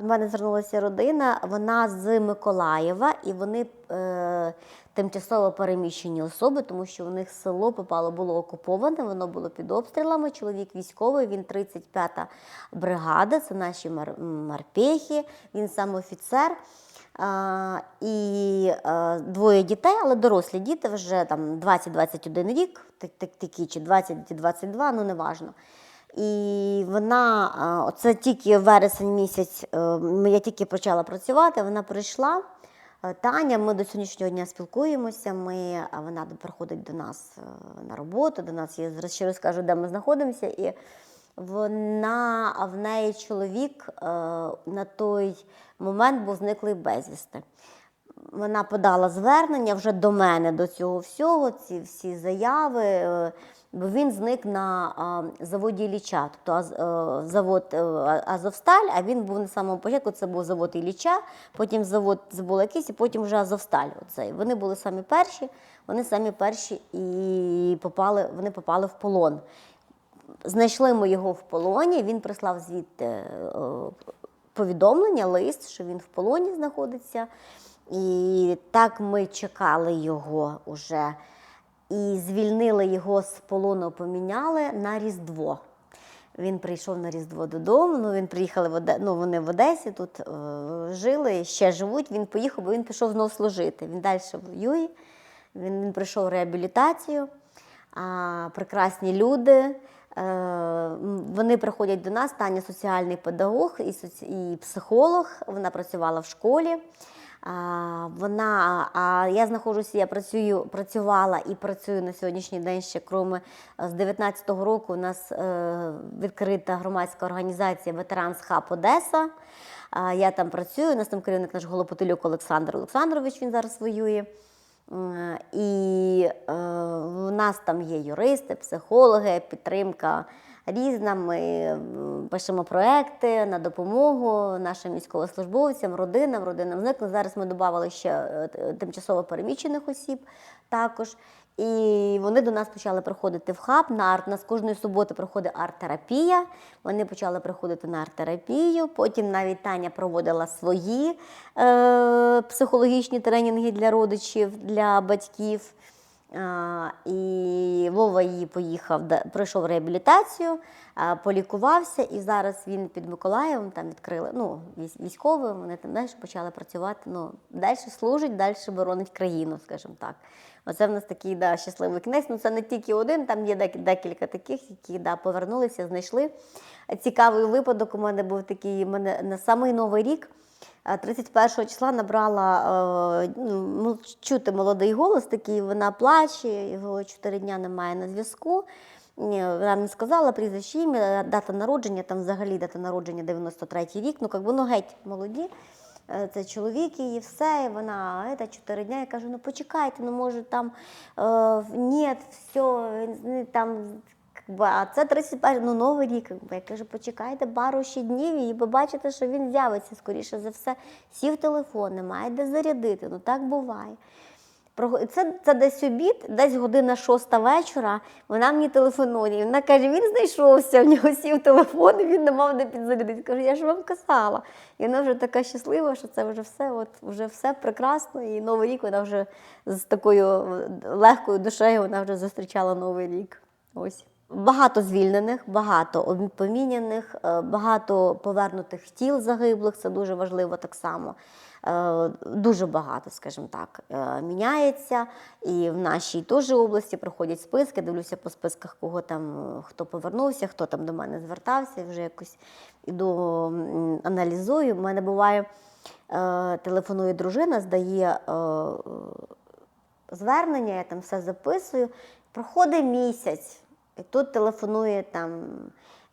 До мене звернулася родина, вона з Миколаєва, і вони е, тимчасово переміщені особи, тому що у них село попало було окуповане, воно було під обстрілами. Чоловік військовий, він 35-та бригада, це наші мар- морпехи, він сам офіцер. А, і е, двоє дітей, але дорослі діти вже там 20-21 рік, так- так- такі чи 20-22, ну неважно. І вона, оце тільки вересень місяць, е, я тільки почала працювати, вона прийшла. Е, Таня, ми до сьогоднішнього дня спілкуємося. Ми, вона приходить до нас е, на роботу, до нас, я зараз ще розкажу, де ми знаходимося. І вона, а в неї чоловік на той момент був зниклий безвісти. Вона подала звернення вже до мене до цього всього, ці всі заяви. Бо він зник на а, заводі Ілліча, тобто Аз- е, завод е, Азовсталь, а він був на самому початку, це був завод Ілліча, потім завод забула якийсь, і потім вже Азовсталь. Оцей. Вони були самі перші, вони самі перші і попали, вони попали в полон. Знайшли ми його в полоні. Він прислав звідти е, повідомлення, лист, що він в полоні знаходиться. І так ми чекали його уже. І звільнили його з полону, поміняли на Різдво. Він прийшов на Різдво додому. Ну, він приїхали в Оде... ну, вони в Одесі тут е, жили, ще живуть. Він поїхав, бо він пішов знову служити. Він далі воює. Він, він пройшов реабілітацію. А, прекрасні люди. Е, вони приходять до нас. Таня соціальний педагог і, соці... і психолог. Вона працювала в школі. Вона, а я знаходжуся, я працюю, працювала і працюю на сьогоднішній день ще кроме е, з 19-го року. У нас е, відкрита громадська організація Ветеранс Хаб Одеса. Я там працюю. У нас там керівник наш Голопотилюк Олександр Олександрович. Він зараз воює. І е, у нас там є юристи, психологи, підтримка різна. Ми пишемо проекти на допомогу нашим військовослужбовцям, родинам, родинам зниклих. Зараз ми додали ще е, тимчасово переміщених осіб також. І вони до нас почали приходити в хаб на арт. У нас кожної суботи проходить арт-терапія. Вони почали приходити на арт-терапію. Потім навіть Таня проводила свої е, психологічні тренінги для родичів, для батьків. І Вова її поїхав, пройшов реабілітацію, полікувався, і зараз він під Миколаєвом там відкрили ну, військовим, вони там далі почали працювати. Ну, далі служить, далі боронить країну, скажімо так. Оце в нас такий да, щасливий кінець. Ну, це не тільки один, там є дек- декілька таких, які да, повернулися, знайшли. Цікавий випадок у мене був такий, мене на самий новий рік. Е, 31 числа набрала е, ну, чути молодий голос, такий вона плаче, його 4 дня немає на зв'язку. Вона не сказала прізвище ім'я, дата народження, там взагалі дата народження 93-й рік, ну як воно геть молоді. Е, Це чоловік її, все, і вона це, 4 дня. Я кажу, ну почекайте, ну може там е, ні, все, там Как би, А це 31, ну новий рік. как би. Я кажу, почекайте пару ще днів і побачите, що він з'явиться скоріше за все. Сів телефон, немає де зарядити. Ну так буває. Це, це десь обід, десь година шоста вечора. Вона мені телефонує. Вона каже, він знайшовся, в нього сів телефон, і він не мав де підзарядити. Кажу, я ж вам казала. І вона вже така щаслива, що це вже все, от вже все прекрасно. І новий рік вона вже з такою легкою душею вона вже зустрічала новий рік. Ось. Багато звільнених, багато поміняних, е, багато повернутих тіл загиблих. Це дуже важливо так само. Е, Дуже багато, скажімо так, е, міняється. І в нашій теж області проходять списки. Дивлюся по списках, кого там хто повернувся, хто там до мене звертався. Вже якось іду аналізую. У мене буває, телефонує дружина, здає звернення, я там все записую. Проходить місяць, тут телефонує там.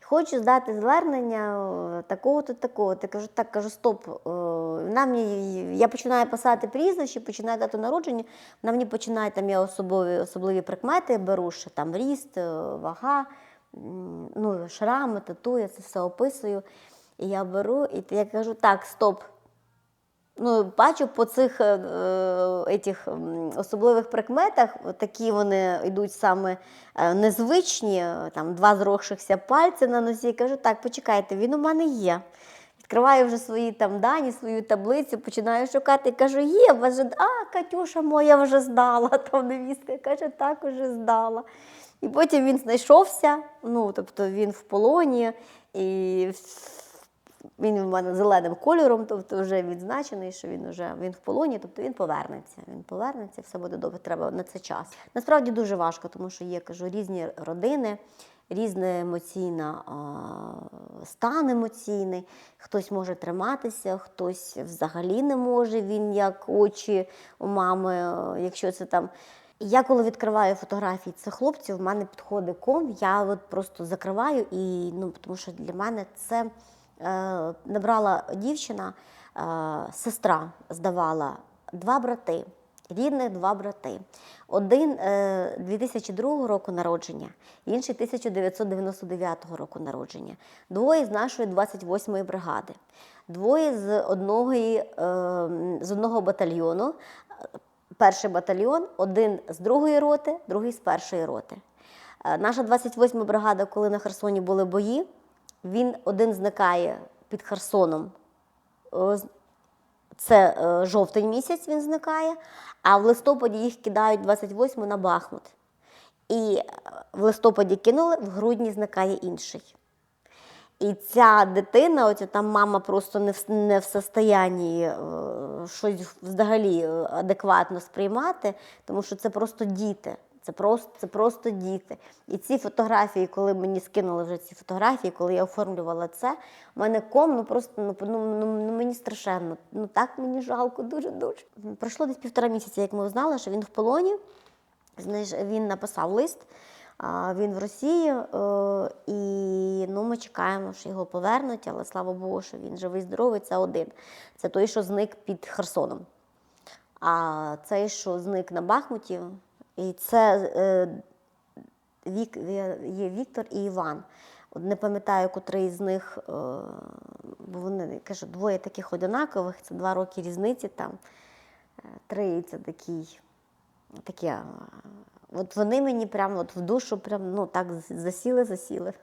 Хочу здати звернення такого-то, такого. Я кажу, так, кажу, стоп. Вона мені, я починаю писати прізвище, починаю дату народження. Вона мені починає там я особливі, особливі прикмети беру, що там ріст, вага, ну, шрами, я це все описую. І я беру, і я кажу, так, стоп. Ну, бачу по цих е, е, етіх, особливих прикметах, такі вони йдуть саме е, незвичні, е, там два зросшихся пальці на носі. Кажу, так, почекайте, він у мене є. Відкриваю вже свої там дані, свою таблицю, починаю шукати. Кажу, є, у вас же, а, Катюша моя вже здала. Там невістка каже, так уже здала. І потім він знайшовся, ну, тобто він в полоні, і він в мене зеленим кольором, тобто вже відзначений, що він вже він в полоні, тобто він повернеться. Він повернеться, все буде добре. Треба на це час. Насправді дуже важко, тому що є кажу різні родини, різний емоційна а, стан емоційний. Хтось може триматися, хтось взагалі не може. Він як очі у мами, е, якщо це там. Я коли відкриваю фотографії цих хлопців, в мене підходить ком, я от просто закриваю і ну тому що для мене це набрала дівчина, е, сестра здавала два брати, рідних два брати. Один е, 2002 року народження, інший 1999 року народження. Двоє з нашої 28-ї бригади, двоє з одного, е, з одного батальйону. Перший батальйон, один з другої роти, другий з першої роти. Е, Наша 28 бригада, коли на Херсоні були бої, він один зникає під Херсоном. Е, Це е, жовтень місяць він зникає, а в листопаді їх кидають 28 на Бахмут. І е, в листопаді кинули, в грудні зникає інший. І ця дитина, оця там мама просто не в, не в состоянні щось взагалі адекватно сприймати, тому що це просто діти. Це просто, це просто діти. І ці фотографії, коли мені скинули вже ці фотографії, коли я оформлювала це, у мене ком, ну просто ну, ну, ну, ну мені страшенно. Ну так мені жалко, дуже дуже. Пройшло десь півтора місяця, як ми узнали, що він в полоні. Знаєш, він написав лист. Він в Росії, е, і ну, ми чекаємо, що його повернуть, але слава Богу, що він живий, здоровий. Це один. Це той, що зник під Херсоном. А цей, що зник на Бахмуті, і це е, Вік, є Віктор і Іван. От не пам'ятаю, котрий з них, е, бо вони кажу, двоє таких одинакових, це два роки різниці там. Е, Три це такий, такі. е, От вони мені прямо от в душу прям, ну, так засіли, засіли.